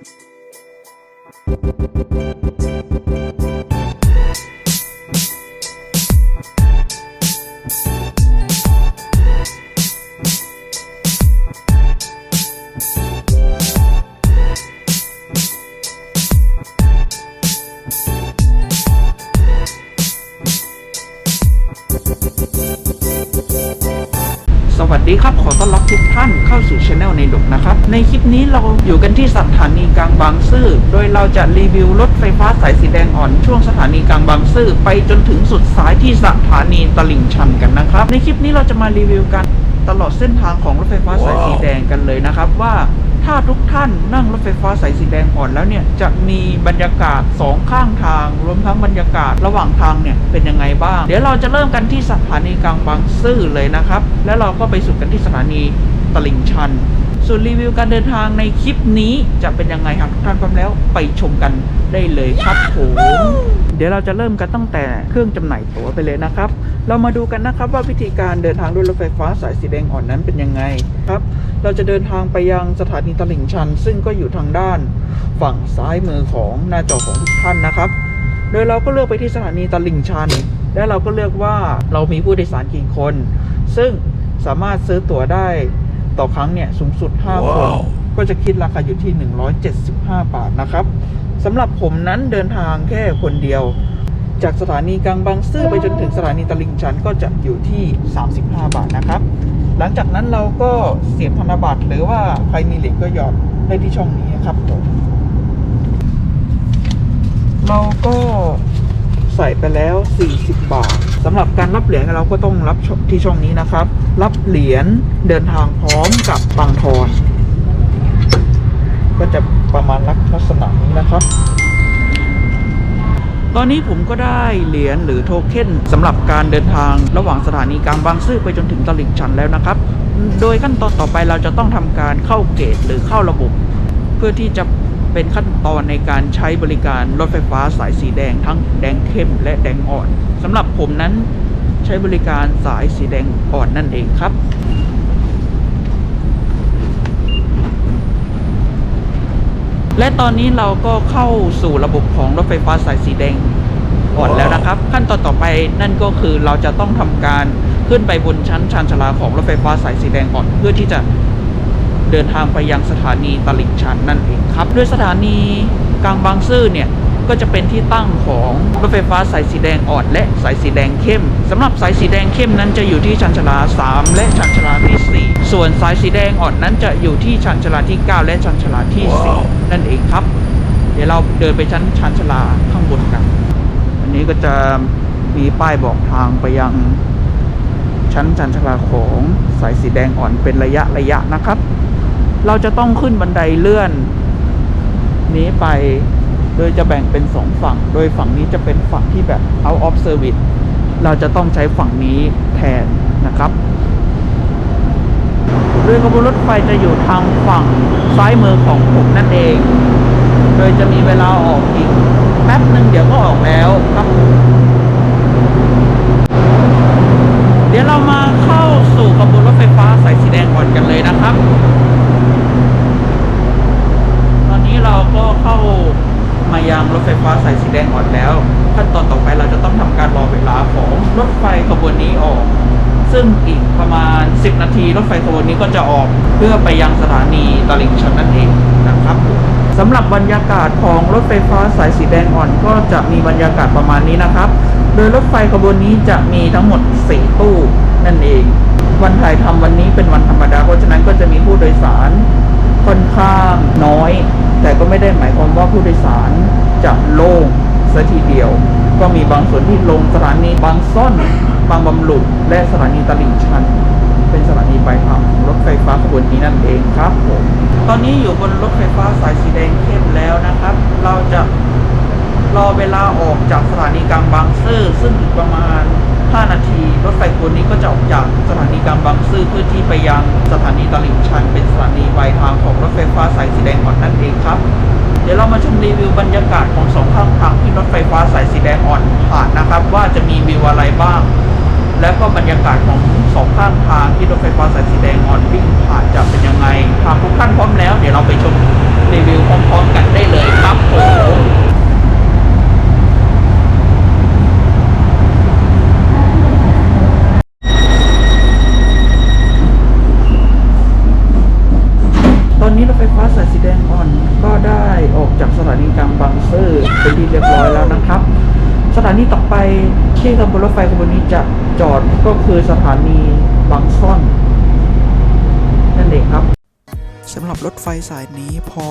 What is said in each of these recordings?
ส ท่านเข้าสู่ช anel ในดกนะครับ ในคลิปนี้เราอยู่กันที่สถานีกลางบางซื่อ โดยเราจะรีวิวรถไฟฟ้าสายสีแดงอ่อนช่วงสถานีกลางบางซื่อไปจนถึงสุดสายที่สถานีตลิ่งชันกันนะครับ ในคลิปนี้เราจะมารีวิวกันตลอดเส้นทางของรถไฟฟ้าสายสีแดงกันเลยนะครับว่าถ้าทุกท่านนั่งรถไฟฟ้าสายสีแดงอ่อนแล้วเนี่ยจะมีบรรยากาศสองข้างทาง รวมทั้งบรรยากาศระหว่างทางเนี่ยเป็นยังไงบ้าง เดี๋ยวเราจะเริ่มกันที่สถานีกลางบางซื่อเลยนะครับ แล้วเราก็ไปสุดกันที่สถานี ตลิ่งชัน ส่วนรีวิวการเดินทางในคลิปนี้จะเป็นยังไงหากทุกท่านพร้อมแล้วไปชมกันได้เลยครับผมเดี๋ยวเราจะเริ่มกันตั้งแต่เครื่องจำหน่ายตั๋วไปเลยนะครับ เรามาดูกันนะครับว่าวิธีการเดินทางด้วยรถไฟฟ้าสายสีแดงอ่อนนั้นเป็นยังไงครับ เราจะเดินทางไปยังสถานีตลิ่งชัน ซึ่งก็อยู่ทางด้านฝั่งซ้ายมือของหน้าจอของทุกท่านนะครับ โดยเราก็เลือกไปที่สถานีตลิ่งชัน และเราก็เลือกว่าเรามีผู้โดยสารกี่คน ซึ่งสามารถซื้อตั๋วได้ ต่อครั้งเนี่ยสูงสุด 5 คน ก็จะคิดราคาอยู่ที่ 175 บาทนะครับสำหรับผมนั้นเดินทางแค่คนเดียว จากสถานีกลางบางซื่อไปจนถึงสถานีตลิ่งชันก็จะอยู่ที่ 35 บาทนะครับ หลังจากนั้นเราก็เสียบธนบัตรหรือว่าใครมีเหรียญก็หยอดได้ที่ช่องนี้ครับผมเราก็ใส่ไปแล้ว 40 บาทสำหรับการรับเหรียญเราก็ต้องรับที่ช่องนี้นะครับ รับเหรียญเดินทางพร้อมกับบังทอนก็จะประมาณลักษณะนี้นะครับ ตอนนี้ผมก็ได้เหรียญหรือโทเค็นสำหรับการเดินทางระหว่างสถานีกลางบางซื่อไปจนถึงตลิ่งชันแล้วนะครับ โดยขั้นตอนต่อไปเราจะต้องทำการเข้าเกตหรือเข้าระบบ เพื่อที่จะเป็นขั้นตอนในการใช้บริการรถไฟฟ้าสายสีแดงทั้งแดงเข้มและแดงอ่อนสำหรับผมนั้น ใช้บริการสายสีแดงอ่อนนั่นเองครับ และตอนนี้เราก็เข้าสู่ระบบของรถไฟฟ้าสายสีแดงอ่อนแล้วนะครับ ขั้นตอนต่อไปนั่นก็คือเราจะต้องทำการขึ้นไปบนชั้นชานชาลาของรถไฟฟ้าสายสีแดงอ่อนเพื่อที่จะเดินทางไปยังสถานีตลิ่งชันนั่นเองครับ ด้วยสถานีกลางบางซื่อเนี่ย ก็จะเป็นที่ตั้งของรถไฟฟ้าสายสีแดงอ่อนและสายสีแดงเข้มสำหรับสายสีแดงเข้มนั้นจะอยู่ที่ชานชาลา 3 และชานชาลาที่ 4 ส่วนสายสีแดงอ่อนนั้นจะอยู่ที่ชานชาลาที่ 9 และชานชาลาที่ 4 นั่นเองครับ เดี๋ยวเราเดินไปชั้นชานชาลาข้างบนกัน อันนี้ก็จะมีป้ายบอกทางไปยังชั้นชานชาลาของสายสีแดงอ่อนเป็นระยะระยะนะครับ เราจะต้องขึ้นบันไดเลื่อนนี้ไป โดยจะแบ่งเป็นสองฝั่ง โดยฝั่งนี้จะเป็นฝั่งที่แบบ out of service เราจะต้องใช้ฝั่งนี้แทนนะครับโดยขบวนรถไฟจะอยู่ทางฝั่งซ้ายมือของผมนั่นเอง โดยจะมีเวลาออกอีกแป๊บหนึ่งเดี๋ยวก็ออกแล้วครับ เดี๋ยวเรามาเข้าสู่ขบวนรถไฟฟ้าสายสีแดงก่อนกันเลยนะครับ ตอนนี้เราก็เข้ามายังรถไฟฟ้าสายสีแดงอ่อนแล้ว ขั้นตอนต่อไปเราจะต้องทำการรอเวลาของรถไฟขบวนนี้ออก ซึ่งอีกประมาณ 10 นาที รถไฟขบวนนี้ก็จะออกเพื่อไปยังสถานีตลิ่งชันนั่นเองนะครับสำหรับบรรยากาศของรถไฟฟ้าสายสีแดงอ่อนก็จะมีบรรยากาศประมาณนี้นะครับ โดยรถไฟขบวนนี้จะมีทั้งหมด 4 ตู้นั่นเอง วันถ่ายทำวันนี้เป็นวันธรรมดา เพราะฉะนั้นก็จะมีผู้โดยสารค่อนข้างน้อย แต่ก็ไม่ได้หมายความว่าผู้โดยสารจะโล่งซะทีเดียว ก็มีบางส่วนที่ลงสถานีบางซ่อน บางบำรุงและสถานีตลิ่งชัน เป็นสถานีปลายทางของรถไฟฟ้าขบวนนี้นั่นเองครับผมตอนนี้อยู่บนรถไฟฟ้าสายสีแดงเข้มแล้วนะครับ เราจะรอเวลาออกจากสถานีกลางบางซื่อซึ่งอีกประมาณ 5 นาที รถไฟขบวนนี้ก็จะออกจากสถานีกลางบางซื่อเพื่อที่ไปยังสถานีตลิ่งชัน เป็นสถานีปลายทางของรถไฟฟ้าสายสีแดงอ่อนนั่นเองครับ เดี๋ยวเรามาชมรีวิวบรรยากาศของสองข้างทางที่รถไฟฟ้าสายสีแดงอ่อนผ่านนะครับ ว่าจะมีวิวอะไรบ้าง แล้วก็บรรยากาศของสองข้างทางที่รถไฟฟ้าสายสีแดงอ่อนวิ่งผ่านจะเป็นยังไงหากทุกท่านพร้อมแล้ว เดี๋ยวเราไปชมรีวิวพร้อมๆ เป็นที่เรียบร้อยแล้วนะครับ สถานีต่อไปที่ขบวนรถไฟขบวนนี้จะจอดก็คือสถา นีบางซ่อนนั่นเองครับสำหรับรถไฟสายนี้พอ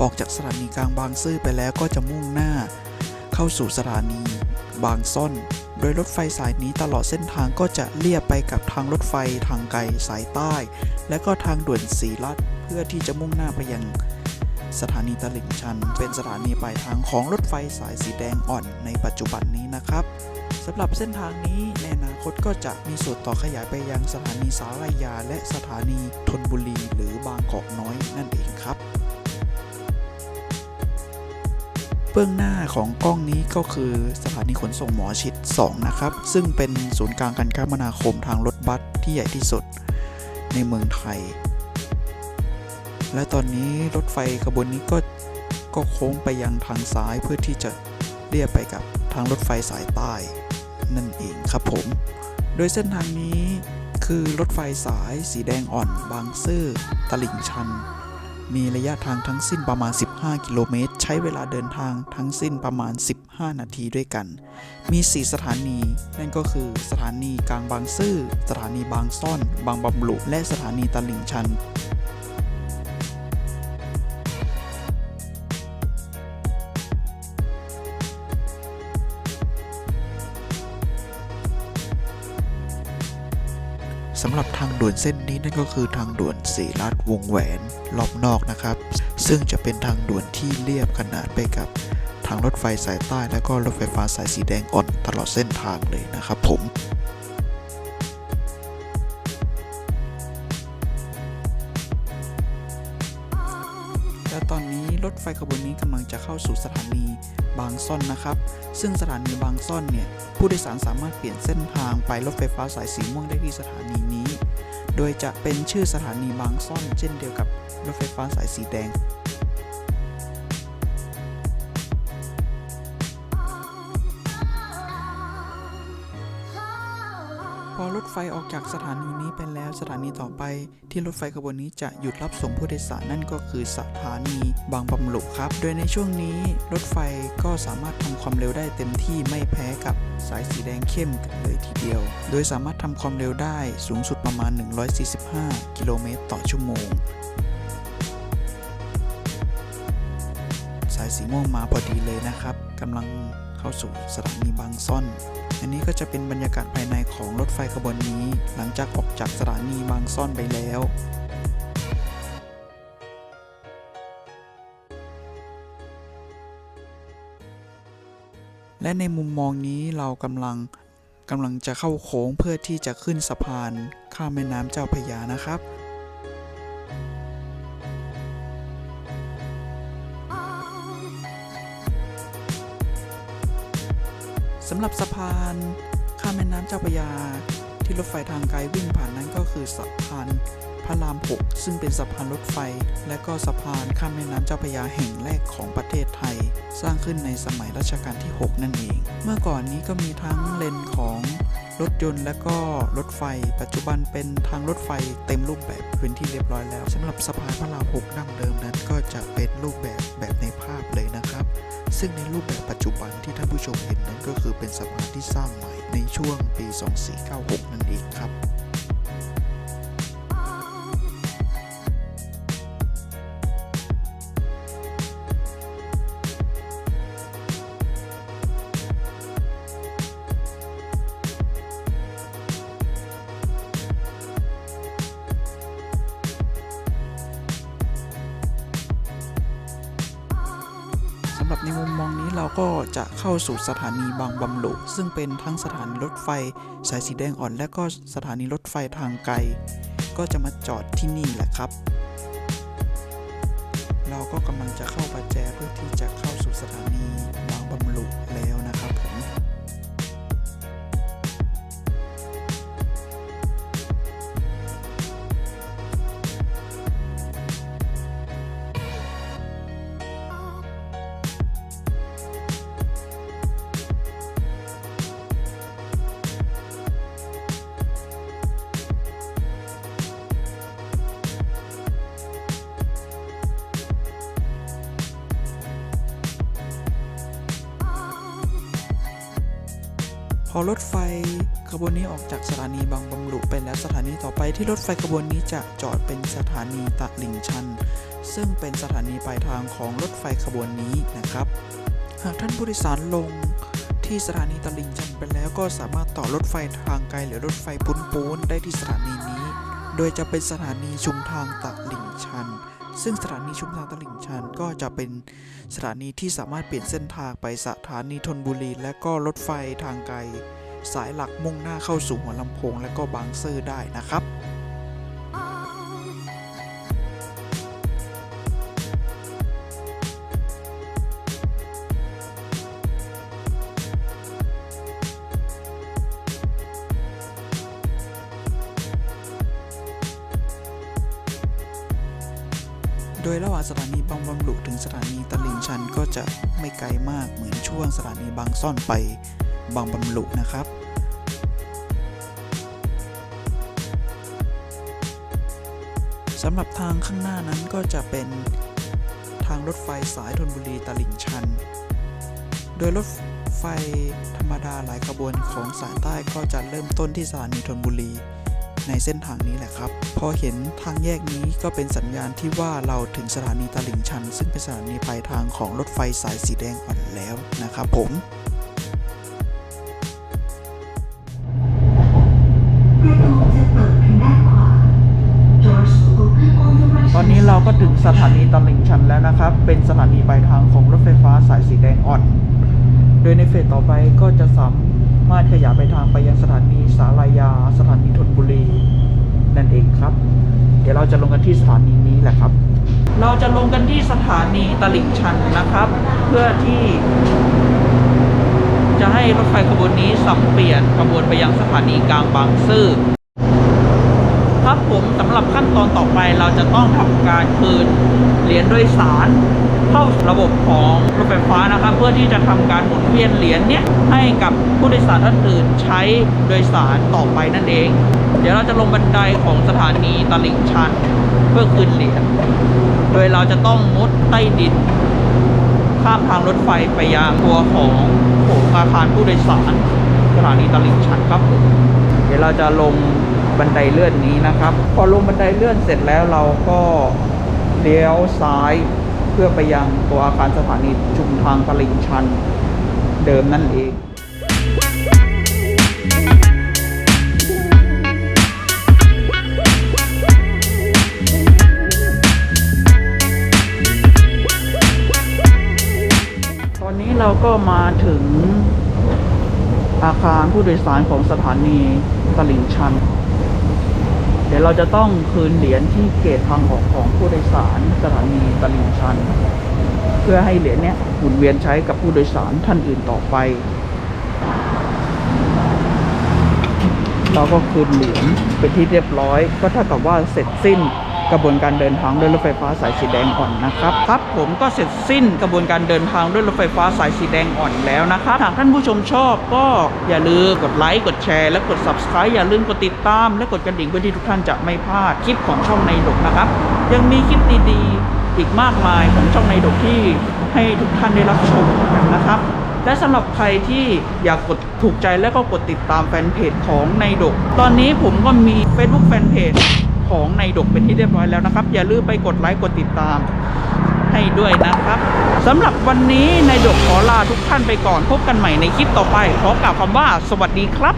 ออกจากสถานีกลางบางซื่อไปแล้วก็จะมุ่งหน้า เข้าสู่สถานีบางซ่อน โดยรถไฟสายนี้ตลอดเส้นทางก็จะเลียบไปกับทางรถไฟทางไกลสายใต้ และก็ทางด่วนสีลัดเพื่อที่จะมุ่งหน้าไปยังสถานีตลิ่งชัน เป็นสถานีปลายทางของรถไฟสายสีแดงอ่อนในปัจจุบันนี้นะครับสำหรับเส้นทางนี้ในอนคตก็จะมีส่วนต่อขยายไปยังสถานีสารยา และสถานีธนบุรี หรือบางกอกน้อยนั่นเองครับ เบื้องหน้าของกล้องนี้ก็คือสถานีขนส่งหมอชิด 2 นะครับ ซึ่งเป็นศูนย์กลางการคมนาคมทางรถบัสที่ใหญ่ที่สุดในเมืองไทย และตอนนี้รถไฟขบวนนี้ก็ก็โค้งไปยังทางซ้ายเพื่อที่จะเลียบไปกับทางรถไฟสายใต้ นั่นเองครับผม โดยเส้นทางนี้คือรถไฟสายสีแดงอ่อนบางซื่อตลิ่งชัน มีระยะทางทั้งสิ้นประมาณ 15 กิโลเมตร ใช้เวลาเดินทางทั้งสิ้นประมาณ 15 นาทีด้วยกัน มี 4 สถานี นั่นก็คือสถานีกลางบางซื่อ สถานีบางซ่อน บางบำรุและสถานีตลิ่งชัน สำหรับทางด่วนเส้นนี้นั่นก็คือทางด่วนสีลัดวงแหวนรอบนอกนะครับ ซึ่งจะเป็นทางด่วนที่เรียบขนานไปกับทางรถไฟสายใต้ และก็รถไฟฟ้าสายสีแดงอ่อนตลอดเส้นทางเลยนะครับผม และตอนนี้รถไฟขบวนนี้กำลังจะเข้าสู่สถานีบางซ่อนนะครับ ซึ่งสถานีบางซ่อนเนี่ยผู้โดยสารสามารถเปลี่ยนเส้นทางไปรถไฟฟ้าสายสีม่วงได้ที่สถานีนี้ โดยจะเป็นชื่อสถานีบางซ่อน เช่นเดียวกับรถไฟฟ้าสายสีแดง ถไฟออกจากสถานีนี้ไปแล้วสถานีต่อไป ที่รถไฟขบวนนี้จะหยุดรับส่งผู้โดยสารนั่นก็คือสถานีบางบำรุครับ โดยในช่วงนี้รถไฟก็สามารถทำความเร็วได้เต็มที่ไม่แพ้กับสายสีแดงเข้มกันเลยทีเดียว โดยสามารถทำความเร็วได้สูงสุดประมาณ 145 กิโลเมตรต่อชั่วโมงสายสีม่วงมาพอดีเลยนะครับกำลังเข้าสู่สถานีบางซ่อน อันนี้ก็จะเป็นบรรยากาศภายในของรถไฟขบวนนี้ หลังจากออกจากสถานีบางซ่อนไปแล้วและในมุมมองนี้เรากำลังกำลังจะเข้าโค้งเพื่อที่จะขึ้นสะพาน ข้ามแม่น้ำเจ้าพยานะครับ สำหรับสะพานข้ามแม่น้ำเจ้าพระยา ที่รถไฟทางไกลวิ่งผ่านนั้นก็คือสะพานพระราม 6 ซึ่งเป็นสะพานรถไฟ และก็สะพานข้ามแม่น้ำเจ้าพระยาแห่งแรกของประเทศไทย สร้างขึ้นในสมัยรัชกาลที่ 6 นั่นเอง เมื่อก่อนนี้ก็มีทั้งเลนของรถยนต์และก็รถไฟ ปัจจุบันเป็นทางรถไฟเต็มรูปแบบเป็นที่เรียบร้อยแล้วสำหรับสะพานพระราม 6 ดั้งเดิมนั้นก็จะเป็นรูปแบบแบบใน ซึ่งในรูปแบบปัจจุบันที่ท่านผู้ชมเห็นนั้นก็คือเป็นสะพานที่สร้างใหม่ในช่วงปี 2496 นั่นเองครับำหรับในมุมมองนี้เราก็จะเข้าสู่สถานีบางบำรุซึ่งเป็นทั้งสถานีรถไฟ สายสีแดงอ่อน และก็สถานีรถไฟทางไกล ก็จะมาจอดที่นี่แหละครับ เราก็กำลังจะเข้าประแจเพื่อที่จะเข้าสู่สถานี พอรถไฟขบวนนี้ออกจากสถานีบางบำรุไปแล้วสถานีต่อไปที่รถไฟขบวนนี้จะจอดเป็นสถานีตะลิ่งชัน ซึ่งเป็นสถานีปลายทางของรถไฟขบวนนี้นะครับ หากท่านผู้โดยสารลงที่สถานีตลิ่งชันไปแล้วก็สามารถต่อรถไฟทางไกลหรือรถไฟปุนปูนได้ที่สถานีนี้ โดยจะเป็นสถานีชุมทางตะลิ่งชัน ซึ่งสถานีชุมทางตลิ่งชันก็จะเป็นสถานีที่สามารถเปลี่ยนเส้นทางไปสถานีธนบุรี และก็รถไฟทางไกล สายหลักมุ่งหน้าเข้าสู่หัวลำโพงและก็บางซื่อได้นะครับ สถานีบางบำรุถึงสถานีตลิ่งชันก็จะไม่ไกลมากเหมือนช่วงสถานีบางซ่อนไปบางบำรุนะครับสำหรับทางข้างหน้านั้นก็จะเป็นทางรถไฟสายธนบุรีตลิ่งชัน โดยรถไฟธรรมดาหลายขบวนของสายใต้ก็จะเริ่มต้นที่สถานีธนบุรี ในเส้นทางนี้แหละครับ พอเห็นทางแยกนี้ก็เป็นสัญญาณที่ว่าเราถึงสถานีตลิ่งชัน ซึ่งเป็นสถานีปลายทางของรถไฟสายสีแดงอ่อนแล้วนะครับผมตอนนี้เราก็ถึงสถานีตลิ่งชันแล้วนะครับ เป็นสถานีปลายทางของรถไฟฟ้าสายสีแดงอ่อน โดยในเฟสต่อไปก็จะสามารถขยายไปทางไปยังสถานีสารยา สถานีธนบุรี นั่นเอง ครับ เดี๋ยวเราจะลงกันที่สถานีนี้แหละครับ เราจะลงกันที่สถานีตลิ่งชันนะครับ เพื่อที่ จะให้รถไฟขบวนนี้สับเปลี่ยนขบวนไปยังสถานีกลางบางซื่อครับผมสำหรับขั้นตอนต่อไปเราจะต้องทำการคืนเหรียญโดยสาร เข้าระบบของรถไฟฟ้านะครับ เพื่อที่จะทำการหมุนเวียนเหรียญเนี้ยให้กับผู้โดยสารท่านอื่นใช้โดยสารต่อไปนั่นเอง เดี๋ยวเราจะลงบันไดของสถานีตลิ่งชันเพื่อคืนเหรียญโดยเราจะต้องมุดใต้ดิน ข้ามทางรถไฟไปยังตัวของโถงอาคารผู้โดยสารสถานีตลิ่งชันครับ เดี๋ยวเราจะลงบันไดเลื่อนนี้นะครับ พอลงบันไดเลื่อนเสร็จแล้วเราก็เลี้ยวซ้าย พื่อไปยังตัวอาคารสถานีชุมทางตลิ่งชันเดิมนั่นเองตอนนี้เราก็มาถึงอาคารผู้โดยสารของสถานีตลิ่งชัน เดี๋ยวเราจะต้องคืนเหรียญที่เกตทางออกของผู้โดยสารสถานีตลิ่งชัน เพื่อให้เหรียญเนี้ยหมุนเวียนใช้กับผู้โดยสารท่านอื่นต่อไป เราก็คืนเหรียญไปที่เรียบร้อย ก็เท่ากับว่าเสร็จสิ้น กระบวนการเดินทางด้วยรถไฟฟ้าสายสีแดงอ่อนนะครับครับผมก็เสร็จสิ้นกระบวนการเดินทางด้วยรถไฟฟ้าสายสีแดงอ่อนแล้วนะครับหากท่านผู้ชมชอบก็อย่าลืมกดไลค์กดแชร์และกด subscribe อย่าลืมกดติดตาม และกดกระดิ่งเพื่อที่ทุกท่านจะไม่พลาดคลิปของช่องในดกนะครับ ยังมีคลิปดีๆ อีกมากมายของช่องในดกที่ให้ทุกท่านได้รับชมกันนะครับและสำหรับใครที่อยากกดถูกใจและก็กดติดตามแฟนเพจของในดก ตอนนี้ผมก็มี Facebook แฟนเพจ ของในดกเป็นที่เรียบร้อยแล้วนะครับ อย่าลืมไปกดไลค์กดติดตามให้ด้วยนะครับสำหรับวันนี้ในดกขอลาทุกท่านไปก่อนพบกันใหม่ในคลิปต่อไปขอกล่าวคำว่า สวัสดีครับ